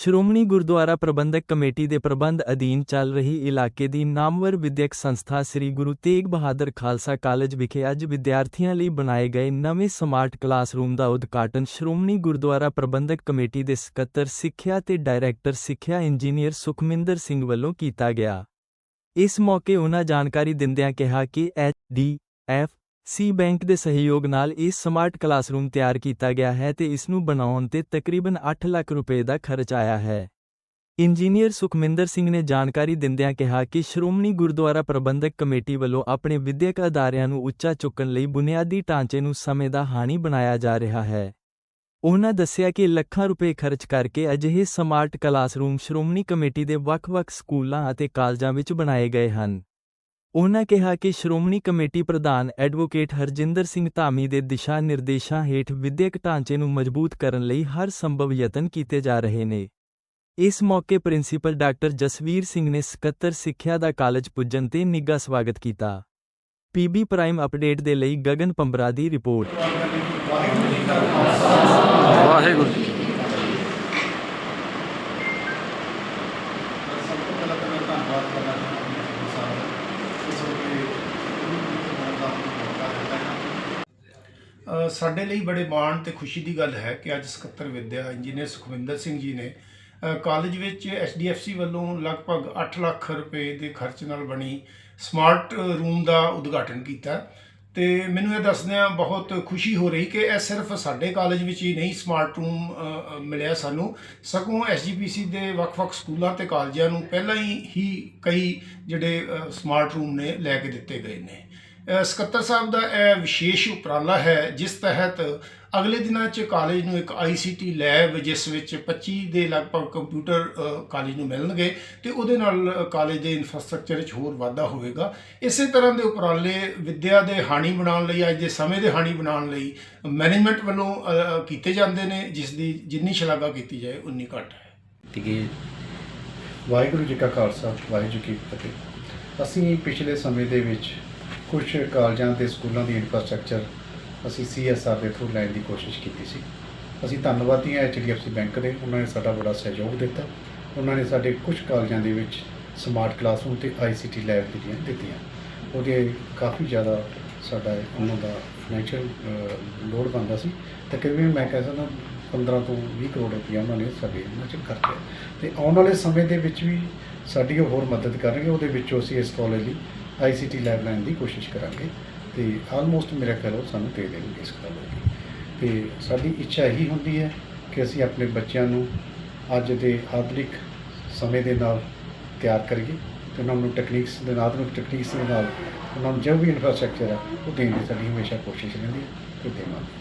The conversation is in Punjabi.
ਸ਼੍ਰੋਮਣੀ ਗੁਰਦੁਆਰਾ ਪ੍ਰਬੰਧਕ ਕਮੇਟੀ ਦੇ ਪ੍ਰਬੰਧ ਅਧੀਨ ਚੱਲ ਰਹੀ ਇਲਾਕੇ ਦੀ ਨਾਮਵਰ ਵਿਦਿਅਕ ਸੰਸਥਾ ਸ੍ਰੀ ਗੁਰੂ ਤੇਗ ਬਹਾਦਰ ਖਾਲਸਾ ਕਾਲਜ ਵਿਖੇ ਅੱਜ ਵਿਦਿਆਰਥੀਆਂ ਲਈ ਬਣਾਏ ਗਏ ਨਵੇਂ ਸਮਾਰਟ ਕਲਾਸਰੂਮ ਦਾ ਉਦਘਾਟਨ ਸ਼੍ਰੋਮਣੀ ਗੁਰਦੁਆਰਾ ਪ੍ਰਬੰਧਕ ਕਮੇਟੀ ਦੇ ਸਕੱਤਰ ਸਿੱਖਿਆ ਤੇ ਡਾਇਰੈਕਟਰ ਸਿੱਖਿਆ ਇੰਜੀਨੀਅਰ ਸੁਖਮਿੰਦਰ ਸਿੰਘ ਵੱਲੋਂ ਕੀਤਾ ਗਿਆ। ਇਸ ਮੌਕੇ ਉਨ੍ਹਾਂ ਜਾਣਕਾਰੀ ਦਿੰਦਿਆਂ ਕਿਹਾ ਕਿ H, D, F C bank ਦੇ ਸਹਿਯੋਗ ਨਾਲ ਇਹ ਸਮਾਰਟ ਕਲਾਸਰੂਮ ਤਿਆਰ ਕੀਤਾ ਗਿਆ ਹੈ ਤੇ ਇਸ ਨੂੰ ਬਣਾਉਣ ਤੇ ਤਕਰੀਬਨ 8 ਲੱਖ ਰੁਪਏ ਦਾ ਖਰਚ ਆਇਆ ਹੈ। ਇੰਜੀਨੀਅਰ ਸੁਖਮਿੰਦਰ ਸਿੰਘ ਨੇ ਜਾਣਕਾਰੀ ਦਿੰਦਿਆਂ ਕਿਹਾ ਕਿ ਸ਼੍ਰੋਮਣੀ ਗੁਰਦੁਆਰਾ ਪ੍ਰਬੰਧਕ ਕਮੇਟੀ ਵੱਲੋਂ ਆਪਣੇ ਵਿਦਿਅਕ ਅਦਾਰਿਆਂ ਨੂੰ ਉੱਚਾ ਚੁੱਕਣ ਲਈ ਬੁਨਿਆਦੀ ਢਾਂਚੇ ਨੂੰ ਸਮੇਂ ਦਾ ਹਾਣੀ ਬਣਾਇਆ ਜਾ ਰਿਹਾ ਹੈ। ਉਹਨਾਂ ਦੱਸਿਆ ਕਿ ਲੱਖਾਂ ਰੁਪਏ ਖਰਚ ਕਰਕੇ ਅਜਿਹੇ ਸਮਾਰਟ ਕਲਾਸਰੂਮ ਸ਼੍ਰੋਮਣੀ ਕਮੇਟੀ ਦੇ ਵੱਖ-ਵੱਖ ਸਕੂਲਾਂ ਅਤੇ ਕਾਲਜਾਂ ਵਿੱਚ ਬਣਾਏ ਗਏ ਹਨ। ਉਨ੍ਹਾਂ ਕਿਹਾ ਕਿ ਸ਼੍ਰੋਮਣੀ ਕਮੇਟੀ ਪ੍ਰਧਾਨ ਐਡਵੋਕੇਟ ਹਰਜਿੰਦਰ ਸਿੰਘ ਧਾਮੀ ਦੇ ਦਿਸ਼ਾ ਨਿਰਦੇਸ਼ਾਂ ਹੇਠ ਵਿਦਿਅਕ ਢਾਂਚੇ ਨੂੰ ਮਜ਼ਬੂਤ ਕਰਨ ਲਈ ਹਰ ਸੰਭਵ ਯਤਨ ਕੀਤੇ ਜਾ ਰਹੇ ਨੇ। ਇਸ ਮੌਕੇ ਪ੍ਰਿੰਸੀਪਲ ਡਾਕਟਰ ਜਸਵੀਰ ਸਿੰਘ ਨੇ ਸਕੱਤਰ ਸਿੱਖਿਆ ਦਾ ਕਾਲਜ ਪੁੱਜਣ ਤੇ ਨਿੱਘਾ ਸਵਾਗਤ ਕੀਤਾ। ਪੀਬੀ ਪ੍ਰਾਈਮ ਅਪਡੇਟ ਦੇ ਲਈ ਗਗਨ ਪੰਬਰਾ ਦੀ ਰਿਪੋਰਟ। ਵਾਹਿਗੁਰੂ ਜੀ ਕੀ ਸਭ ਤੋਂ ਪਹਿਲਾਂ ਤਾਂ ਮੈਂ ਧੰਨਵਾਦ ਕਰਨਾ ਚਾਹੁੰਦਾ ਹਾਂ ਸਾਹਿਬ ਇਸ ਵੇਲੇ ਦਾ ਮੌਕਾ ਦਿੱਤਾ ਹੈ ਅ, ਸਾਡੇ ਲਈ ਬੜੇ ਮਾਣ ਤੇ ਖੁਸ਼ੀ ਦੀ ਗੱਲ ਹੈ ਕਿ ਅੱਜ ਸਕੱਤਰ ਵਿਦਿਆ ਇੰਜੀਨੀਅਰ ਸੁਖਵਿੰਦਰ ਸਿੰਘ ਜੀ ਨੇ ਕਾਲਜ ਵਿੱਚ ਐਸਡੀਐਫਸੀ ਵੱਲੋਂ ਲਗਭਗ 8 ਲੱਖ ਰੁਪਏ ਦੇ ਖਰਚ ਨਾਲ ਬਣੀ ਸਮਾਰਟ ਰੂਮ ਦਾ ਉਦਘਾਟਨ ਕੀਤਾ। ਤੇ ਮੈਨੂੰ ਇਹ ਦੱਸਦਿਆਂ ਬਹੁਤ ਖੁਸ਼ੀ ਹੋ ਰਹੀ ਕਿ ਇਹ ਸਿਰਫ ਸਾਡੇ ਕਾਲਜ ਵਿੱਚ ਹੀ ਨਹੀਂ ਸਮਾਰਟ ਰੂਮ ਮਿਲਿਆ ਸਾਨੂੰ। ਸਗੋਂ ਐਸਜੀਪੀਸੀ ਦੇ ਵੱਖ-ਵੱਖ ਸਕੂਲਾਂ ਤੇ ਕਾਲਜਾਂ ਨੂੰ ਪਹਿਲਾਂ ਹੀ ਕਈ ਜਿਹੜੇ ਸਮਾਰਟ ਰੂਮ ਨੇ ਲੈ ਕੇ ਦਿੱਤੇ ਗਏ ਨੇ। ਸਕੱਤਰ ਸਾਹਿਬ ਦਾ ਇਹ ਵਿਸ਼ੇਸ਼ ਉਪਰਾਲਾ ਹੈ, ਜਿਸ ਤਹਿਤ ਅਗਲੇ ਦਿਨਾਂ 'ਚ ਕਾਲਜ ਨੂੰ ਇੱਕ ਆਈਸੀਟੀ ਲੈਬ ਜਿਸ ਵਿੱਚ 25 ਦੇ ਲਗਭਗ ਕੰਪਿਊਟਰ ਕਾਲਜ ਨੂੰ ਮਿਲਣਗੇ ਤੇ ਉਹਦੇ ਨਾਲ ਕਾਲਜ ਦੇ ਇਨਫਰਾਸਟ੍ਰਕਚਰ 'ਚ ਹੋਰ ਵਾਧਾ ਹੋਵੇਗਾ। ਇਸੇ ਤਰ੍ਹਾਂ ਦੇ ਉਪਰਾਲੇ ਵਿੱਦਿਆ ਦੇ ਹਾਣੀ ਬਣਾਉਣ ਲਈ, ਅੱਜ ਦੇ ਸਮੇਂ ਦੇ ਹਾਣੀ ਬਣਾਉਣ ਲਈ ਮੈਨੇਜਮੈਂਟ ਵੱਲੋਂ ਕੀਤੇ ਜਾਂਦੇ ਨੇ, ਜਿਸ ਦੀ ਜਿੰਨੀ ਸ਼ਲਾਘਾ ਕੀਤੀ ਜਾਏ, ਉਨੀ ਘੱਟ ਹੈ। ਤੀਕੇ ਵਾਹਿਗੁਰੂ ਜੀ ਕਾ ਖਾਲਸਾ, ਵਾਹਿਗੁਰੂ ਜੀ ਕੀ ਫਤਿਹ। ਅਸੀਂ ਪਿਛਲੇ ਸਮੇਂ ਦੇ ਵਿੱਚ ਕੁਝ ਕਾਲਜਾਂ ਤੇ ਸਕੂਲਾਂ ਦੀ ਇਨਫਰਾਸਟ੍ਰਕਚਰ ਅਸੀਂ ਸੀਐਸਆਰ ਦੇ ਥਰੂ ਲੈਣ ਦੀ ਕੋਸ਼ਿਸ਼ ਕੀਤੀ ਸੀ। ਅਸੀਂ ਧੰਨਵਾਦੀ ਹਾਂ ਐਚਡੀਐਫਸੀ ਬੈਂਕ ਦੇ, ਉਹਨਾਂ ਨੇ ਸਾਡਾ ਬੜਾ ਸਹਿਯੋਗ ਦਿੱਤਾ। ਉਹਨਾਂ ਨੇ ਸਾਡੇ ਕੁਝ ਕਾਲਜਾਂ ਦੇ ਵਿੱਚ ਸਮਾਰਟ ਕਲਾਸਰੂਮ ਤੇ ਆਈਸੀਟੀ ਲੈਬ ਜਿਹੜੀਆਂ ਦਿੱਤੀਆਂ। ਉਹਦੇ ਕਾਫੀ ਜ਼ਿਆਦਾ ਸਾਡਾ ਉਹਨਾਂ ਦਾ ਫਾਈਨੈਂਸ਼ੀਅਲ ਲੋਡ ਬਣਦਾ ਸੀ। ਤਕਰੀਬਨ ਮੈਂ ਕਹਿ ਸਕਦਾ 15 ਤੋਂ 20 ਕਰੋੜ ਰੁਪਇਆ ਉਹਨਾਂ ਨੇ ਸਾਡੇ ਇਹਨਾਂ 'ਚ ਖਰਚਿਆ ਤੇ ਆਉਣ ਵਾਲੇ ਸਮੇਂ ਦੇ ਵਿੱਚ ਵੀ ਸਾਡੀ ਉਹ ਹੋਰ ਮਦਦ ਕਰਨਗੇ, ਉਹਦੇ ਵਿੱਚੋਂ ਅਸੀਂ ਇਸ ਕਾਲਜ ਲਈ ਆਈਸੀਟੀ ਲੈਬ ਲੈਣ ਦੀ ਕੋਸ਼ਿਸ਼ ਕਰਾਂਗੇ ਤੇ ਆਲਮੋਸਟ ਮੇਰਾ ਖਿਆਲ ਉਹ ਸਾਨੂੰ ਦੇ ਦੇਣਗੇ ਇਸ ਗੱਲ ਲਈ ਤੇ ਸਾਡੀ ਇੱਛਾ ਇਹੀ ਹੁੰਦੀ ਹੈ ਕਿ ਅਸੀਂ ਆਪਣੇ ਬੱਚਿਆਂ ਨੂੰ ਅੱਜ ਦੇ ਆਧੁਨਿਕ ਸਮੇਂ ਦੇ ਨਾਲ ਤਿਆਰ ਕਰੀਏ ਤੇ ਉਹਨਾਂ ਨੂੰ ਟੈਕਨੀਕਸ ਦੇ ਨਾਲ, ਆਧੁਨਿਕ ਟੈਕਨੀਕਸ ਦੇ ਨਾਲ ਉਹਨਾਂ ਨੂੰ ਜੋ ਵੀ ਇਨਫਰਾਸਟ੍ਰਕਚਰ ਹੈ ਉਹ ਦੇਣ ਦੀ ਸਾਡੀ ਹਮੇਸ਼ਾ ਕੋਸ਼ਿਸ਼ ਰਹਿੰਦੀ ਹੈ ਤੇ ਦੇਵਾਂਗੇ।